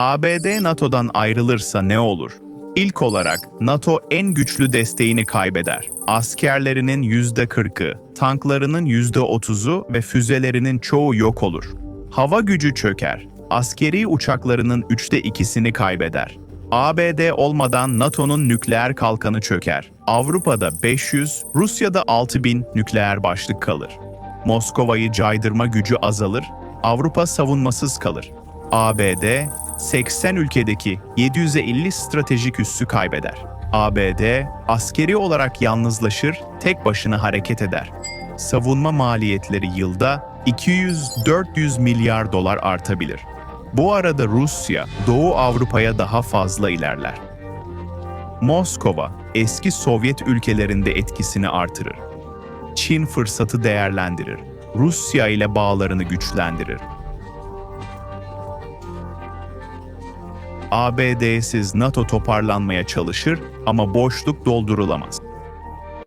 ABD NATO'dan ayrılırsa ne olur? İlk olarak NATO en güçlü desteğini kaybeder. Askerlerinin %40'ı, tanklarının %30'u ve füzelerinin çoğu yok olur. Hava gücü çöker. Askeri uçaklarının üçte ikisini kaybeder. ABD olmadan NATO'nun nükleer kalkanı çöker. Avrupa'da 500, Rusya'da 6000 nükleer başlık kalır. Moskova'yı caydırma gücü azalır, Avrupa savunmasız kalır. ABD 80 ülkedeki 750 stratejik üssü kaybeder. ABD askeri olarak yalnızlaşır, tek başına hareket eder. Savunma maliyetleri yılda 200-400 milyar dolar artabilir. Bu arada Rusya, Doğu Avrupa'ya daha fazla ilerler. Moskova, eski Sovyet ülkelerinde etkisini artırır. Çin fırsatı değerlendirir. Rusya ile bağlarını güçlendirir. ABD'siz NATO toparlanmaya çalışır ama boşluk doldurulamaz.